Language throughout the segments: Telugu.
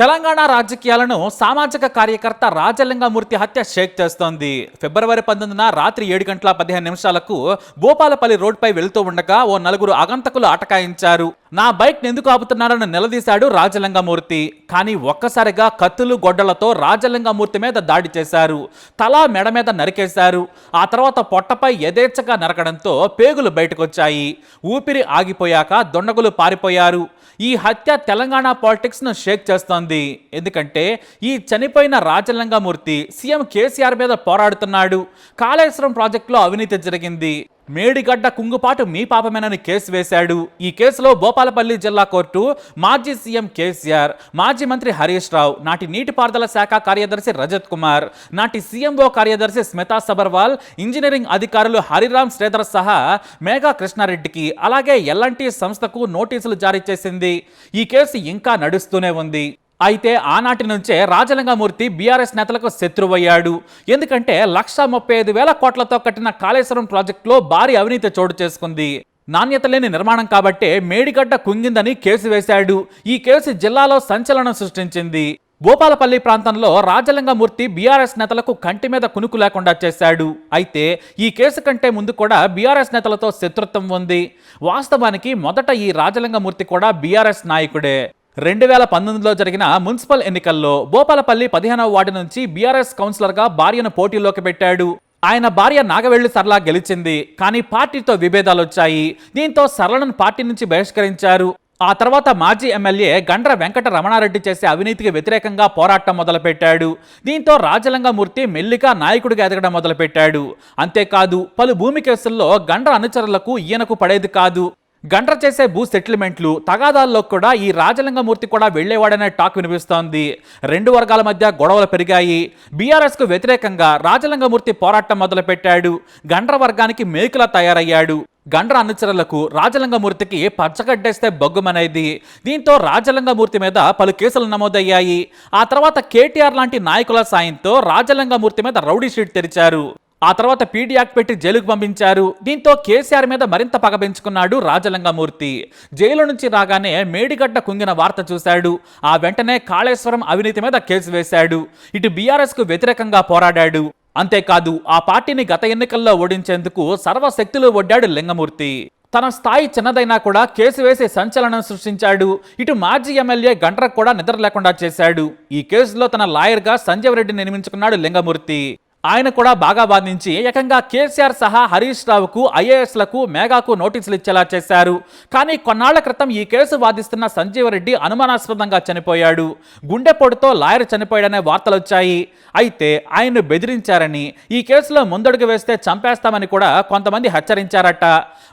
తెలంగాణ రాజకీయాలను సామాజిక కార్యకర్త రాజలింగమూర్తి హత్య షేక్ చేస్తోంది. ఫిబ్రవరి పంతొమ్మిదిన రాత్రి ఏడు గంటల పదిహేను నిమిషాలకు భూపాలపల్లి రోడ్పై వెళుతూ ఉండగా ఓ నలుగురు అగంతకులు అటకాయించారు నా బైక్ని ఎందుకు ఆపుతున్నారని నిలదీశాడు రాజలింగమూర్తి. కానీ ఒక్కసారిగా కత్తులు గొడ్డలతో రాజలింగమూర్తి మీద దాడి చేశారు. తల మెడ మీద నరికేశారు. ఆ తర్వాత పొట్టపై యథేచ్ఛగా నరకడంతో పేగులు బయటకొచ్చాయి. ఊపిరి ఆగిపోయాక దొండగులు పారిపోయారు. ఈ హత్య తెలంగాణ పాలిటిక్స్ను షేక్ చేస్తోంది. ఎందుకంటే ఈ చనిపోయిన రాజలింగమూర్తి సీఎం కేసీఆర్ మీద పోరాడుతున్నాడు. కాళేశ్వరం ప్రాజెక్టులో అవినీతి జరిగింది. మేడిగడ్డ కుంగుపాటు మీ పాపమేనని కేసు వేశాడు. ఈ కేసులో భోపాలపల్లి జిల్లా కోర్టు మాజీ సీఎం కేసీఆర్ మాజీ మంత్రి హరీష్ రావు నాటి నీటిపారుదల శాఖ కార్యదర్శి రజత్ కుమార్ నాటి సీఎంఓ కార్యదర్శి స్మితా సబర్వాల్ ఇంజనీరింగ్ అధికారులు హరిరామ్ శ్రీధర్ సహా మేఘా కృష్ణారెడ్డికి అలాగే ఎల్ఎన్టీ సంస్థకు నోటీసులు జారీ చేసింది. ఈ కేసు ఇంకా నడుస్తూనే ఉంది. అయితే ఆనాటి నుంచే రాజలింగమూర్తి బీఆర్ఎస్ నేతలకు శత్రువయ్యాడు. ఎందుకంటే లక్ష ముప్పై ఐదు వేల కోట్లతో కట్టిన కాళేశ్వరం ప్రాజెక్టులో భారీ అవినీతి చోటు చేసుకుంది. నాణ్యత లేని నిర్మాణం కాబట్టే మేడిగడ్డ కుంగిందని కేసు వేశాడు. ఈ కేసు జిల్లాలో సంచలనం సృష్టించింది. భూపాలపల్లి ప్రాంతంలో రాజలింగమూర్తి బీఆర్ఎస్ నేతలకు కంటి మీద కునుకు లేకుండా చేశాడు. అయితే ఈ కేసు కంటే ముందు కూడా బీఆర్ఎస్ నేతలతో శత్రుత్వం ఉంది. వాస్తవానికి మొదట ఈ రాజలింగమూర్తి కూడా బీఆర్ఎస్ నాయకుడే. రెండు వేల పంతొమ్మిదిలో జరిగిన మున్సిపల్ ఎన్నికల్లో భోపాలపల్లి పదిహేనవ వార్డు నుంచి బీఆర్ఎస్ కౌన్సిలర్గా భార్యను పోటీలోకి పెట్టాడు. ఆయన భార్య నాగవెల్లి సరళ గెలిచింది. కానీ పార్టీతో విభేదాలు వచ్చాయి. దీంతో సరళను పార్టీ నుంచి బహిష్కరించారు. ఆ తర్వాత మాజీ ఎమ్మెల్యే గండ్ర వెంకట రమణారెడ్డి చేసే అవినీతికి వ్యతిరేకంగా పోరాటం మొదలుపెట్టాడు. దీంతో రాజలింగమూర్తి మెల్లిగా నాయకుడిగా ఎదగడం మొదలుపెట్టాడు. అంతేకాదు పలు భూమి కేసుల్లో గండ్ర అనుచరులకు ఈయనకు పడేది కాదు. గండ్ర చేసే భూ సెటిల్మెంట్లు తగాదాల్లో కూడా ఈ రాజలింగమూర్తి కూడా వెళ్ళేవాడనే టాక్ వినిపిస్తోంది. రెండు వర్గాల మధ్య గొడవలు పెరిగాయి. బీఆర్ఎస్కు వ్యతిరేకంగా రాజలింగమూర్తి పోరాటం మొదలుపెట్టాడు. గండ్ర వర్గానికి మేకులా తయారయ్యాడు. గండ్ర అనుచరులకు రాజలింగమూర్తికి పచ్చగడ్డేస్తే బొగ్గుమనేది. దీంతో రాజలింగమూర్తి మీద పలు కేసులు నమోదయ్యాయి. ఆ తర్వాత కేటీఆర్ లాంటి నాయకుల సాయంతో రాజలింగమూర్తి మీద రౌడీ షీట్ తెరిచారు. ఆ తర్వాత పీడీ యాక్ట్ పెట్టి జైలుకు పంపించారు. దీంతో కేసీఆర్ మీద మరింత పగ పెంచుకున్నాడు రాజలింగమూర్తి. జైలు నుంచి రాగానే మేడిగడ్డ కుంగిన వార్త చూశాడు. ఆ వెంటనే కాళేశ్వరం అవినీతి మీద కేసు వేశాడు. ఇటు బీఆర్ఎస్కు వ్యతిరేకంగా పోరాడాడు. అంతేకాదు ఆ పార్టీని గత ఎన్నికల్లో ఓడించేందుకు సర్వశక్తులు ఒడ్డాడు లింగమూర్తి. తన స్థాయి చిన్నదైనా కూడా కేసు వేసి సంచలనం సృష్టించాడు. ఇటు మాజీ ఎమ్మెల్యే గంటరకు కూడా నిద్ర లేకుండా చేశాడు. ఈ కేసులో తన లాయర్గా సంజయ్ రెడ్డిని నియమించుకున్నాడు లింగమూర్తి. ఆయన కూడా బాగా వాదించి ఏకంగా కేసీఆర్ సహా హరీష్ రావుకు ఐఏఎస్లకు మేఘాకు నోటీసులు ఇచ్చేలా చేశారు. కానీ కొన్నాళ్ళ క్రితం ఈ కేసు వాదిస్తున్న సంజీవరెడ్డి అనుమానాస్పదంగా చనిపోయాడు. గుండెపోటుతో లాయర్ చనిపోయాడనే వార్తలు వచ్చాయి. అయితే ఆయన్ను బెదిరించారని ఈ కేసులో ముందడుగు వేస్తే చంపేస్తామని కూడా కొంతమంది హెచ్చరించారట.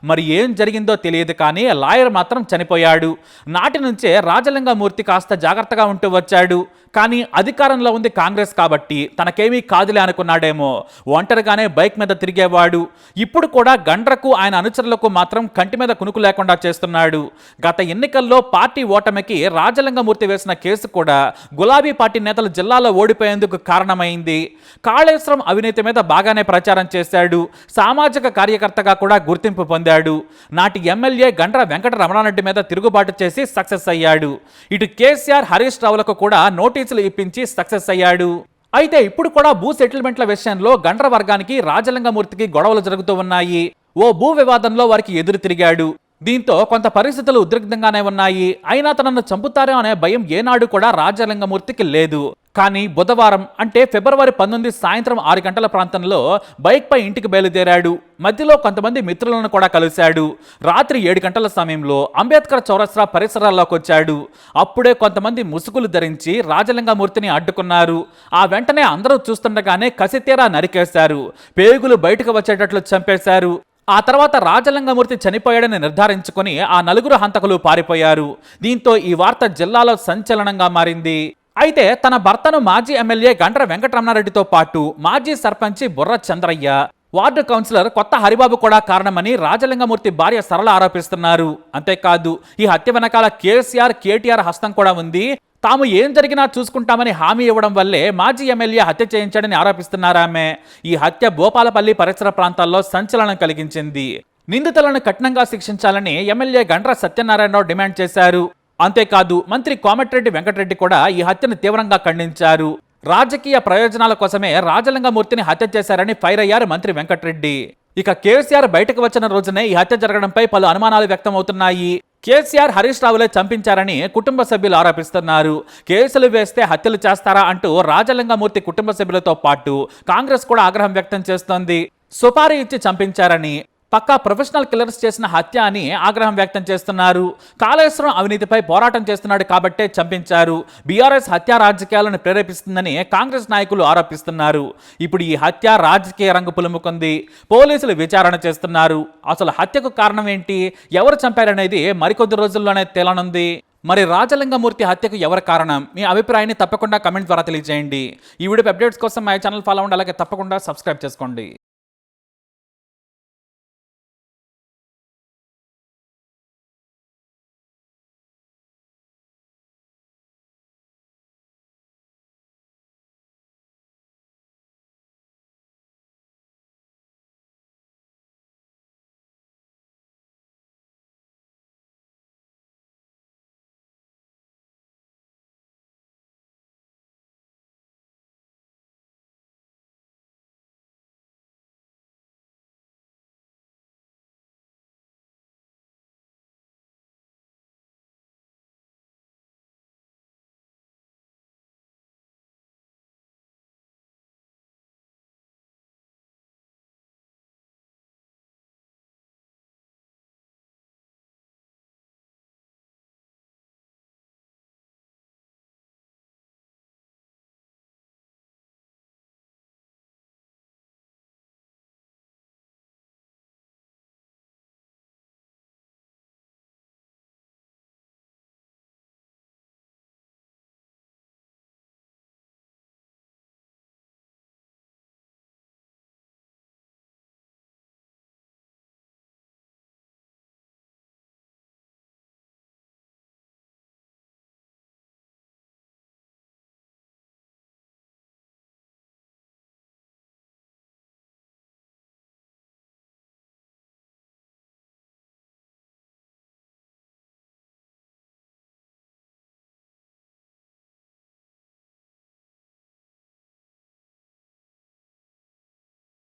మరి ఏం జరిగిందో తెలియదు కానీ లాయర్ మాత్రం చనిపోయాడు. నాటి నుంచే రాజలింగమూర్తి కాస్త జాగ్రత్తగా ఉంటూ వచ్చాడు. కానీ అధికారంలో ఉంది కాంగ్రెస్ కాబట్టి తనకేమీ కాదులే అనుకున్నాడేమో. ఒంటరిగానే బైక్ మీద తిరిగేవాడు. ఇప్పుడు కూడా గండ్రకు ఆయన అనుచరులకు మాత్రం కంటి మీద కునుకు లేకుండా చేస్తున్నాడు. గత ఎన్నికల్లో పార్టీ ఓటమికి రాజలింగమూర్తి వేసిన కేసు కూడా గులాబీ పార్టీ నేతలు జిల్లాలో ఓడిపోయేందుకు కారణమైంది. కాళేశ్వరం అవినీతి మీద బాగానే ప్రచారం చేశాడు. సామాజిక కార్యకర్తగా కూడా గుర్తింపు పొందాడు. నాటి ఎమ్మెల్యే గండ్ర వెంకట రమణారెడ్డి మీద తిరుగుబాటు చేసి సక్సెస్ అయ్యాడు. ఇటు కేసీఆర్ హరీష్ రావులకు కూడా నోటీసులు ఇప్పించి సక్సెస్ అయ్యాడు. అయితే ఇప్పుడు కూడా భూ సెటిల్మెంట్ల విషయంలో గండ్ర వర్గానికి రాజలింగమూర్తికి గొడవలు జరుగుతూ ఉన్నాయి. ఓ భూ వివాదంలో వారికి ఎదురు తిరిగాడు. దీంతో కొంత పరిస్థితులు ఉద్రిక్తంగానే ఉన్నాయి. అయినా తనను చంపుతారో అనే భయం ఏనాడు కూడా రాజలింగమూర్తికి లేదు. కానీ బుధవారం అంటే ఫిబ్రవరి పంతొమ్మిది సాయంత్రం ఆరు గంటల ప్రాంతంలో బైక్పై ఇంటికి బయలుదేరాడు. మధ్యలో కొంతమంది మిత్రులను కూడా కలిశాడు. రాత్రి ఏడు గంటల సమయంలో అంబేద్కర్ చౌరస్రా పరిసరాల్లోకి వచ్చాడు. అప్పుడే కొంతమంది ముసుగులు ధరించి రాజలింగమూర్తిని అడ్డుకున్నారు. ఆ వెంటనే అందరూ చూస్తుండగానే కసితీరా నరికేశారు. పేగులు బయటకు వచ్చేటట్లు చంపేశారు. ఆ తర్వాత రాజలింగమూర్తి చనిపోయాడని నిర్ధారించుకుని ఆ నలుగురు హంతకులు పారిపోయారు. దీంతో ఈ వార్త జిల్లాలో సంచలనంగా మారింది. అయితే తన భర్తను మాజీ ఎమ్మెల్యే గండ్ర వెంకటరమణారెడ్డితో పాటు మాజీ సర్పంచి బుర్ర చంద్రయ్య వార్డు కౌన్సిలర్ కొత్త హరిబాబు కూడా కారణమని రాజలింగమూర్తి భార్య సరళ ఆరోపిస్తున్నారు. అంతేకాదు ఈ హత్య వెనకాల కేసీఆర్ కేటీఆర్ హస్తం కూడా ఉంది. తాము ఏం జరిగినా చూసుకుంటామని హామీ ఇవ్వడం వల్లే మాజీ ఎమ్మెల్యే హత్య చేయించాడని ఆరోపిస్తున్నారామె ఈ హత్య భోపాలపల్లి పరిసర ప్రాంతాల్లో సంచలనం కలిగించింది. నిందితులను కఠినంగా శిక్షించాలని ఎమ్మెల్యే గండ్ర సత్యనారాయణరావు డిమాండ్ చేశారు. అంతేకాదు మంత్రి కోమటిరెడ్డి వెంకటరెడ్డి కూడా ఈ హత్యను తీవ్రంగా ఖండించారు. రాజకీయ ప్రయోజనాల కోసమే రాజలింగమూర్తిని హత్య చేశారని ఫైర్ అయ్యారు మంత్రి వెంకటరెడ్డి. ఇక కేసీఆర్ బయటకు వచ్చిన రోజునే ఈ హత్య జరగడంపై పలు అనుమానాలు వ్యక్తమవుతున్నాయి. కేసీఆర్ హరీష్ రావులే చంపించారని కుటుంబ సభ్యులు ఆరోపిస్తున్నారు. కేసులు వేస్తే హత్యలు చేస్తారా అంటూ రాజలింగమూర్తి కుటుంబ సభ్యులతో పాటు కాంగ్రెస్ కూడా ఆగ్రహం వ్యక్తం చేస్తోంది. సుపారీ ఇచ్చి చంపించారని పక్కా ప్రొఫెషనల్ కిల్లర్స్ చేసిన హత్య అని ఆగ్రహం వ్యక్తం చేస్తున్నారు. కాళేశ్వరం అవినీతిపై పోరాటం చేస్తున్నాడు కాబట్టే చంపించారు. బీఆర్ఎస్ హత్య రాజకీయాలను ప్రేరేపిస్తుందని కాంగ్రెస్ నాయకులు ఆరోపిస్తున్నారు. ఇప్పుడు ఈ హత్య రాజకీయ రంగు పులుముకుంది. పోలీసులు విచారణ చేస్తున్నారు. అసలు హత్యకు కారణం ఏంటి? ఎవరు చంపారనేది మరికొద్ది రోజుల్లోనే తేలనుంది. మరి రాజలింగమూర్తి హత్యకు ఎవరు కారణం? మీ అభిప్రాయాన్ని తప్పకుండా కమెంట్ ద్వారా తెలియజేయండి. ఈ వీడియో అప్డేట్స్ కోసం మా ఛానల్ ఫాలో అవ్వండి. అలాగే తప్పకుండా సబ్స్క్రైబ్ చేసుకోండి.